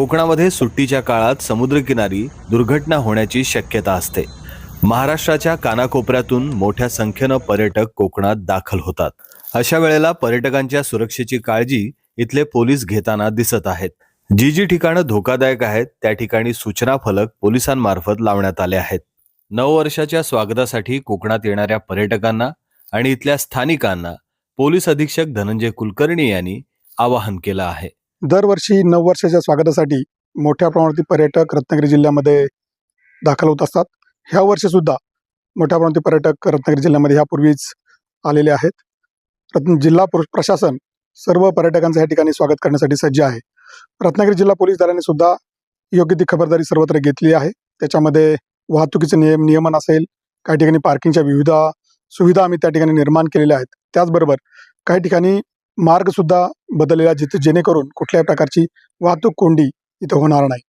कोकणामध्ये सुट्टीच्या काळात समुद्रकिनारी दुर्घटना होण्याची शक्यता असते. महाराष्ट्राच्या कानाकोपऱ्यातून मोठ्या संख्येनं पर्यटक कोकणात दाखल होतात. अशा वेळेला पर्यटकांच्या सुरक्षेची काळजी इथले पोलीस घेताना दिसत आहेत. जी जी ठिकाणं धोकादायक आहेत त्या ठिकाणी सूचना फलक पोलिसांमार्फत लावण्यात आले आहेत. नववर्षाच्या स्वागतासाठी कोकणात येणाऱ्या पर्यटकांना आणि इथल्या स्थानिकांना पोलीस अधीक्षक धनंजय कुलकर्णी यांनी आवाहन केलं आहे. दरवर्षी नववर्षाच्या स्वागतासाठी मोठ्या प्रमाणात पर्यटक रत्नागिरी जिल्ह्यामध्ये दाखल होत असतात. ह्या वर्षीसुद्धा मोठ्या प्रमाणात पर्यटक रत्नागिरी जिल्ह्यामध्ये ह्यापूर्वीच आलेले आहेत. रत्न जिल्हा पुर- प्रशासन सर्व पर्यटकांचं या ठिकाणी स्वागत करण्यासाठी सज्ज आहे. रत्नागिरी जिल्हा पोलीस दलाने सुद्धा योग्य ती खबरदारी सर्वत्र घेतली आहे. त्याच्यामध्ये वाहतुकीचे नियम नियमन असेल काही ठिकाणी पार्किंगच्या विविध सुविधा आम्ही त्या ठिकाणी निर्माण केलेल्या आहेत. त्याचबरोबर काही ठिकाणी मार्ग सुद्धा बदललेला जिथे जेणेकरून कुठल्याही प्रकारची वाहतूक कोंडी इथं होणार नाही.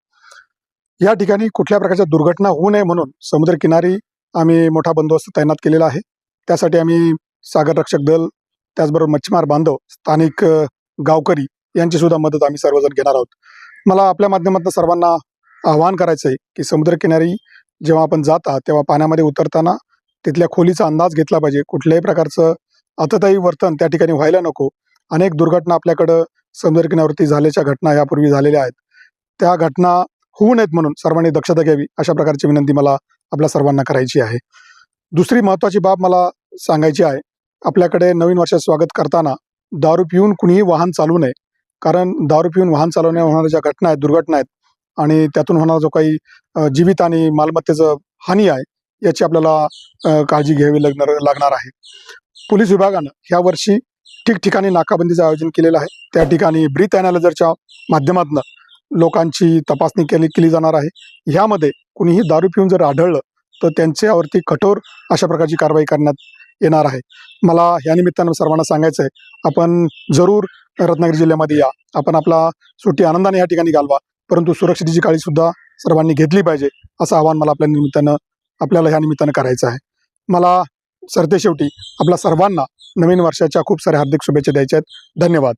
या ठिकाणी कुठल्या प्रकारच्या दुर्घटना होऊ नये म्हणून समुद्रकिनारी आम्ही मोठा बंदोबस्त तैनात केलेला आहे. त्यासाठी आम्ही सागर रक्षक दल त्याचबरोबर मच्छीमार बांधव स्थानिक गावकरी यांची सुद्धा मदत आम्ही सर्वजण घेणार आहोत. मला आपल्या माध्यमातून सर्वांना आवाहन करायचं आहे की समुद्रकिनारी जेव्हा आपण जाता तेव्हा पाण्यामध्ये उतरताना तिथल्या खोलीचा अंदाज घेतला पाहिजे. कुठल्याही प्रकारचं अततही वर्तन त्या ठिकाणी व्हायला नको. अनेक दुर्घटना आपल्याकडं समुद्रकिनाऱ्यावरती झाल्याच्या घटना यापूर्वी झालेल्या आहेत. त्या घटना होऊ नयेत म्हणून सर्वांनी दक्षता घ्यावी अशा प्रकारची विनंती मला आपल्या सर्वांना करायची आहे. दुसरी महत्वाची बाब मला सांगायची आहे आपल्याकडे नवीन वर्षात स्वागत करताना दारू पिऊन कुणीही वाहन चालवू नये कारण दारू पिऊन वाहन चालवण्या होणाऱ्या ज्या घटना आहेत दुर्घटना आहेत आणि त्यातून होणारा जो काही जीवित आणि मालमत्तेचं हानी आहे याची आपल्याला काळजी घ्यावी लागणार लागणार आहे. पोलीस विभागानं ह्या वर्षी ठिकठिकाणी नाकाबंदीचं आयोजन केलेलं आहे. त्या ठिकाणी ब्रीथ अनालायझरच्या माध्यमातून लोकांची तपासणी केली केली जाणार आहे. ह्यामध्ये कुणीही दारू पिऊन जर आढळलं तर त्यांच्यावरती कठोर अशा प्रकारची कारवाई करण्यात येणार आहे. मला या निमित्तानं सर्वांना सांगायचं आहे आपण जरूर रत्नागिरी जिल्ह्यामध्ये या. आपण आपला सुट्टी आनंदाने या ठिकाणी घालवा परंतु सुरक्षेची काळजी सुद्धा सर्वांनी घेतली पाहिजे असं आवाहन मला आपल्या निमित्तानं आपल्याला ह्या निमित्तानं करायचं आहे. मला सरते शेवटी आपल्या सर्वांना नवीन वर्षाच्या खूप साऱ्या हार्दिक शुभेच्छा द्यायच्या आहेत. धन्यवाद.